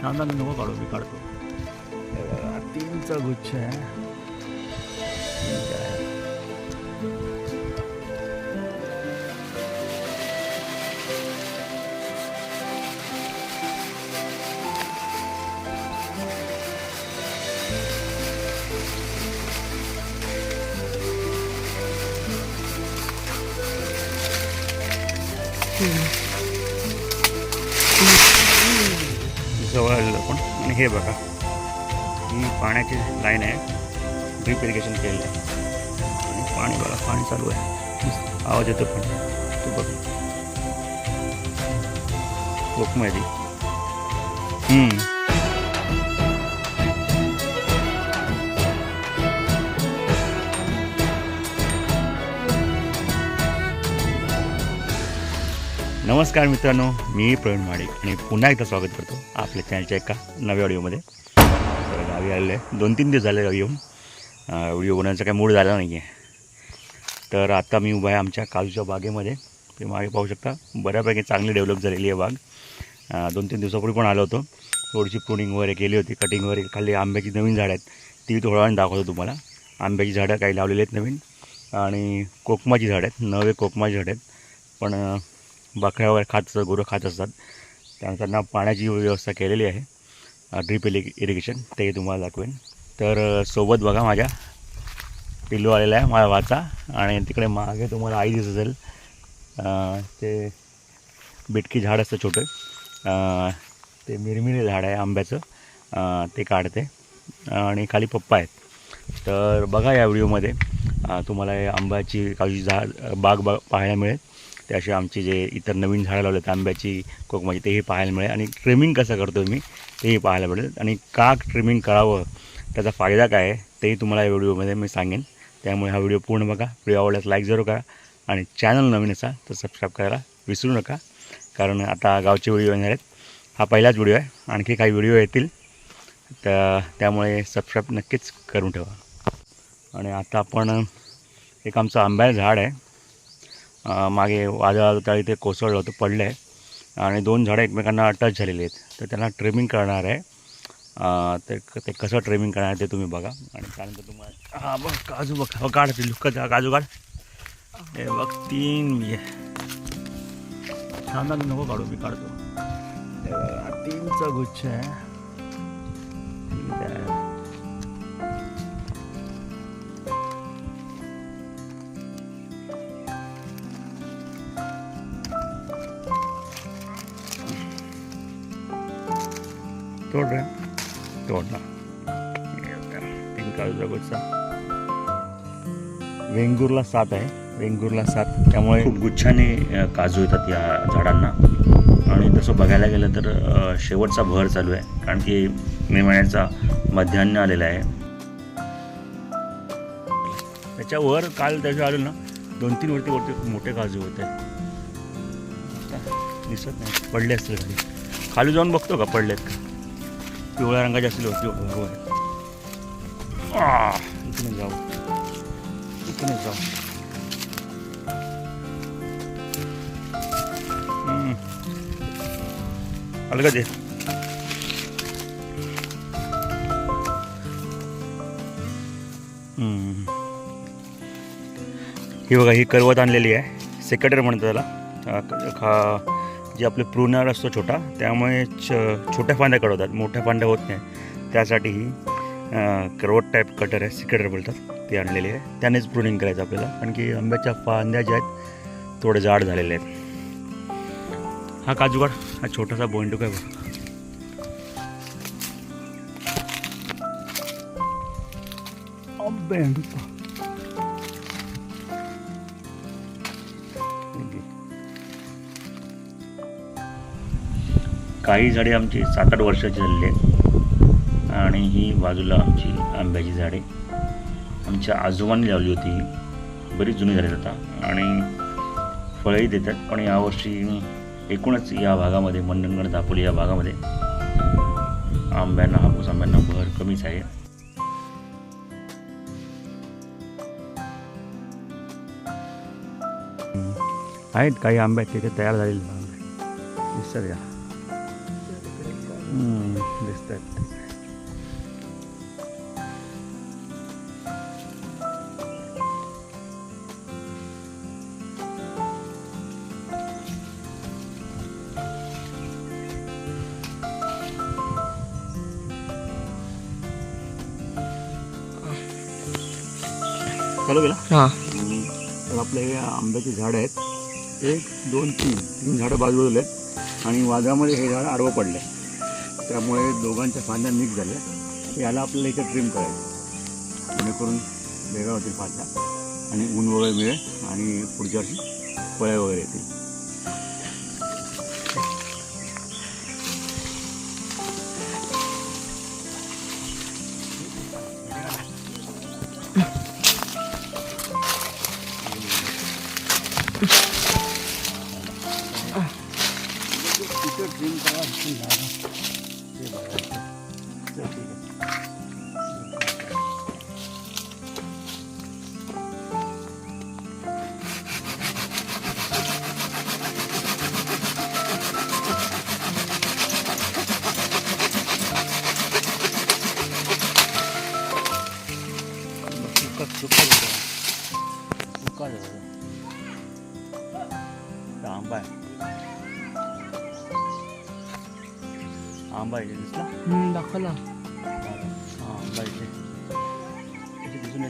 शांताने नको काढू मी काढतो हे बघा, तीनचा गुच्छ आहे ठीक आहे. जवळ आलेलो आपण. आणि हे बघा ही पाण्याची लाईन आहे. ड्रीप इरिगेशन केलेलं आहे. आणि पाणी बघा पाणी चालू आहे. आवाज येतो पण. तो बघा. कोकमध्ये नमस्कार मित्रांनो मी प्रवीण माडिक आणि पुन्हा एकदा स्वागत करतो आपल्या चॅनलच्या एका नव्या ऑडिओमध्ये तर गावी आलेलं आहे. दोन तीन दिवस झाले गावी येऊन. व्हिडिओ बनवण्याचा काही मूड झाला नाही आहे तर आता मी उभा आहे आमच्या काजूच्या बागेमध्ये. ते मागे पाहू शकता बऱ्यापैकी चांगली डेव्हलप झालेली आहे बाग. दोन तीन दिवसापूर्वी पण आलो होतो. थोडीशी प्रुनिंग वगैरे केली होती कटिंग वगैरे खाली आंब्याची नवीन झाडं आहेत. ती थोड्या वेळाने दाखवतो तुम्हाला. आंब्याची झाडं काही लावलेली आहेत नवीन. आणि कोकमाची झाडं आहेत. नवे कोकमाची झाडं आहेत. पण बकऱ्या वगैरे खात असतात गुरं खात असतात. त्यानंतर त्यांना पाण्याची व्यवस्था केलेली आहे. ड्रीप इलि इरिगेशन ते तुम्हाला दाखवेन. तर सोबत बघा माझ्या. पिल्लू आलेला आहे माझा वाचा. आणि तिकडे मागे तुम्हाला आई दिसत असेल. ते बिटकी झाड असतं छोटं. ते मिरमिरे झाड आहे आंब्याचं. ते काढते. आणि खाली पप्पा आहेत. तर बघा या व्हिडिओमध्ये तुम्हाला आंब्याची काही झाड बाग बा पाहायला मिळेल. ते असे आमचे जे इतर नवीन झाडं लावले आहेत आंब्याची कोकमाची म्हणजे तेही पाहायला मिळेल. आणि ट्रिमिंग कसं करतो मी तेही पाहायला मिळेल. आणि का ट्रिमिंग करावं त्याचा फायदा काय आहे तेही तुम्हाला या व्हिडिओमध्ये मी सांगेन. त्यामुळे हा व्हिडिओ पूर्ण बघा. व्हिडिओ आवडल्यास लाईक जरूर करा. आणि चॅनल नवीन असा तर सबस्क्राईब करायला विसरू नका. कारण आता गावचे व्हिडिओ येणार आहेत. हा पहिलाच व्हिडिओ आहे. आणखी काही व्हिडिओ येतील. तर त्यामुळे सबस्क्राईब नक्कीच करून ठेवा. आणि आता आपण एक आमचं आंब्याचं झाड आहे. मागे वादळाला ते कोसळलं होतं पडलं आहे आणि दोन झाडं एकमेकांना टच झालेली आहेत. तर त्यांना ट्रिमिंग करणार आहे. ते ते कसं ट्रिमिंग करणार आहे ते तुम्ही बघा. आणि त्यानंतर तुम्हाला हां बघ काजू बघ. हो काढ ते लुक्क काजू काढ. हे बघ तीन मी छान नको काढू मी काढतो. तीनचा गुच्छ आहे. ठीक आहे. तोड रे तोडला तीन काजूचा गुच्छा वेंगुर्ला सात आहे वेंगुर्ला सात त्यामुळे खूप गुच्छाने काजू येतात या झाडांना. आणि तसं बघायला गेलं तर शेवटचा भर चालू आहे. कारण की मे महिन्याचा मध्यान्ह आलेला आहे. त्याच्यावर काल त्याच्या आलो ना दोन तीन वरती वरती मोठे काजू होते. दिसत नाही. पडले असतील खाली. खाली जाऊन बघतो का? पडलेत का? पिवळ्या रंगाचे असतील होती हो, बरोबर इकडे जाऊ. इकडे जाऊ. आलं का ते ही बघा ही करवत आणलेली आहे. सेक्रेटर म्हणतात त्याला. खा जे आपले प्रुनर असतो छोटा त्यामुळे छ छोट्या फांद्या कडवतात मोठ्या फांद्या होत नाही त्यासाठी ही करवट टाईप कटर आहे सिकेटर बोलतात ते आणलेली आहे. त्यानेच प्रुनिंग करायचं आपल्याला कारण की आंब्याच्या फांद्या ज्या आहेत थोडे जाड झालेले आहेत. हा काजूगाड हा छोटासा बोंडूक आहे बघा. बेंडूक काही झाडे आमची सात आठ वर्षाची झालेली आहेत. आणि ही बाजूला आमची आंब्याची झाडे. आमच्या आजोबांनी लावली होती बरीच जुनी झाली आता. आणि फळंही देतात. पण यावर्षी एकूणच या भागामध्ये मंडणगड दापोली या भागामध्ये आंब्यांना हापूस आंब्यांना भर कमीच आहे. आहेत. काही आंबे आहेत तिथे तयार झालेले. दिसतात या दिसत आहेत चालू हा तर आपले हे आंब्याचे झाड आहेत. एक दोन तीन. तीन झाडं बाजूला आहेत. आणि वाघामध्ये हे झाड आडवं पडले त्यामुळे दोघांच्या फांद्या मिक्स झाल्या. याला आपल्याला इथं ट्रिम करायचं. जेणेकरून वेगळ्या होतील फांद्या. आणि ऊन वगैरे मिळेल आणि पुढच्या वर्षी फळे वगैरे येतील. तिथं ट्रिम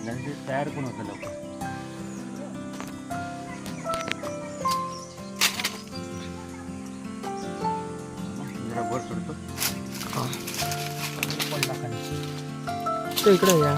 इथे दिसून ते तयार पण होतं लवकर. जरा वर चढतो पडला खाली तो इकडे या.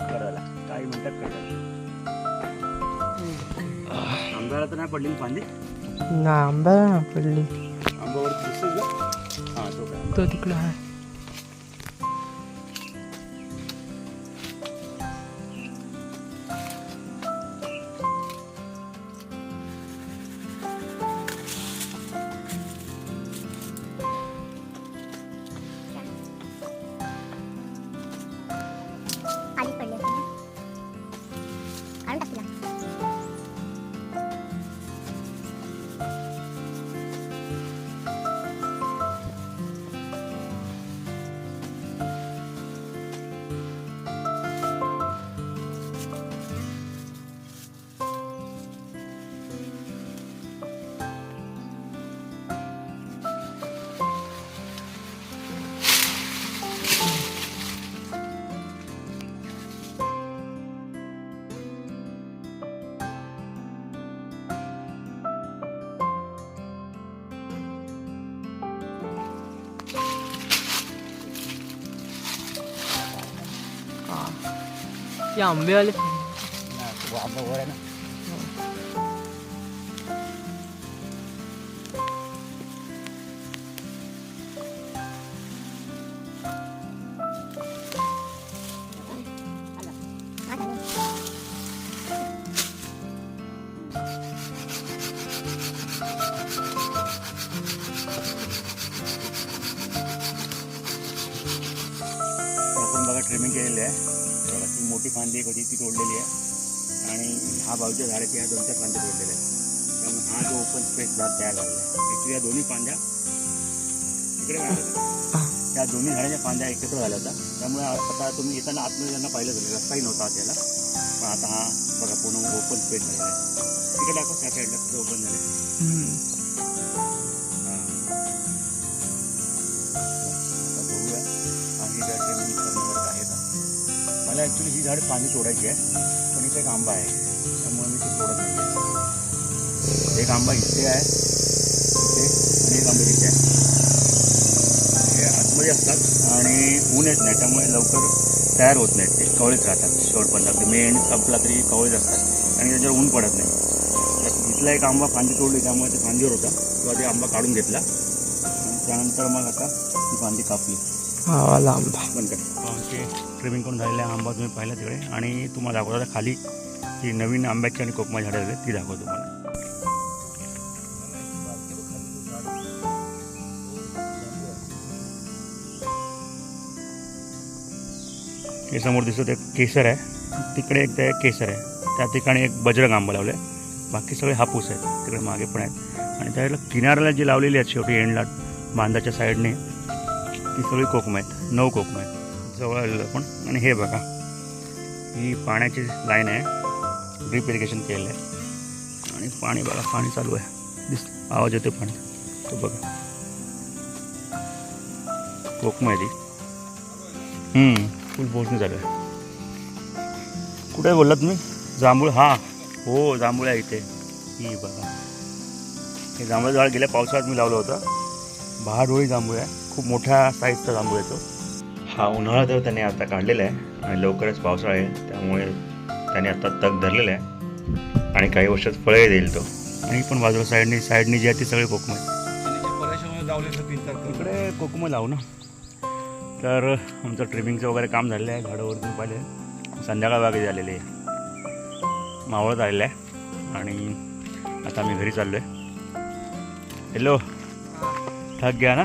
करायला. काही मिनिटात करायला आंब्याला तर नाही पडली फांदी? ना आंबा पडली. आंब्यावर दिसतो का? हां तो काय? तो तिकडे आहे. ते आंबेवाले नाही, तो आंबा वर आहे ना हा झालं. आपण बघा ट्रिमिंग केलेली आहे बघा ती मोठी फांदी एक होती ती तोडलेली आहे. आणि हा बाजूच्या झाडाची ह्या दोन चार फांद्या तोडलेल्या आहेत. त्यामुळे हा जो ओपन स्पेस झाड तयार झालेला आहे. या दोन्ही फांद्या इकडे त्या दोन्ही झाडाच्या फांद्या एकत्र झाल्या होत्या. त्यामुळे आता तुम्ही येताना आतमध्ये त्यांना पाहिलं झालं रस्ताही नव्हता त्याला पण आता हा बघा पूर्ण ओपन स्पेस झालेला आहे. तिकडे दाखव त्या साईडला ओपन झालं मला ॲक्च्युली ही झाड पाणी तोडायची आहे. पण इथे एक आंबा आहे. त्यामुळे मी ते तोडत नाही. एक आंबा इथे आहे. इथे आणि एक आंबा इथे आहे. हे आतमध्ये असतात आणि ऊन येत नाही. त्यामुळे लवकर तयार होत नाहीत ते. कवळीच राहतात. शेवटपर्यंत अगदी मेन संपला तरी कवळीच असतात. आणि त्याच्यावर ऊन पडत नाही. इथला एक आंबा फांदी तोडली. त्यामुळे ते फांदीवर होता. तो ते आंबा काढून घेतला. त्यानंतर मग आता ती फांदी कापली. हा आंबा. बंद ट्रिमिंग करून झालेला आंबा तुम्ही पाहिला तिकडे. आणि तुम्हाला दाखवतो खाली ती नवीन आंब्याची आणि कोकमा झाडं आहेत. ती दाखवतो तुम्हाला. हे समोर दिसतो ते केसर आहे. तिकडे एक ते केसर आहे. त्या ठिकाणी एक बजरंग आंबा लावले बाकी सगळे हापूस आहेत. तिकडे मागे पण आहेत. आणि त्याला किनाऱ्याला जी लावलेली आहेत शेवटी एंडला बांधाच्या साईडने ती सगळी कोकम आहेत. नऊ कोकम आहेत. जवळ आलेलं पण. आणि हे बघा. ही पाण्याची लाईन आहे. ड्रीप इरिगेशन केलेलं आहे. आणि पाणी बघा पाणी चालू आहे. दिस आवाज येतो पाणी. तो बघा. कोकम आहे ती फुल पोहोचणी चालू आहे. कुठे बोललात तुम्ही? जांभूळ? हा. हो जांभूळ आहे इथे. ही बघा. हे जांभळ झाड गेल्या पावसाळ्यात मी लावलं होतं. बहाडोळी जांभूळ आहे. खूप मोठ्या साईजचा जांभूळ येतो. हा उन्हाळा तर त्याने आता काढलेला आहे आणि लवकरच पावसाळा आहे त्यामुळे त्याने आता तग धरलेला आहे. आणि काही वर्षात फळे देईल तो. आणि पण बाजूला साईडनी साईडनी जी आहे ती सगळी कोकम आहे इकडे कोकम लावू ना. तर आमचं ट्रिमिंगचं वगैरे काम झालेलं आहे झाडावर तुम्ही पाहिले संध्याकाळ बागे झालेली आहे. मावळत आलेलं आहे. आणि आता आम्ही घरी चाललो आहे हॅलो ठग घ्या ना?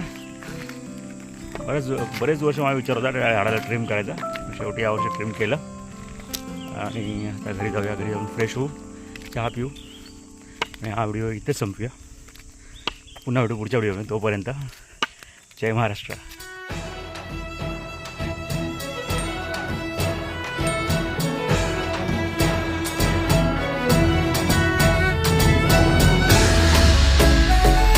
बरेच बरेच वर्ष मला विचार होता त्या झाडाला ट्रिम करायचा. शेवटी यावर्षी ट्रिम केलं. आणि आता घरी जाऊया घरी जाऊन फ्रेश होऊ चहा पिऊ. आणि हा व्हिडिओ इथेच संपूया. पुन्हा भेटू पुढच्या व्हिडिओमध्ये तोपर्यंत जय महाराष्ट्र.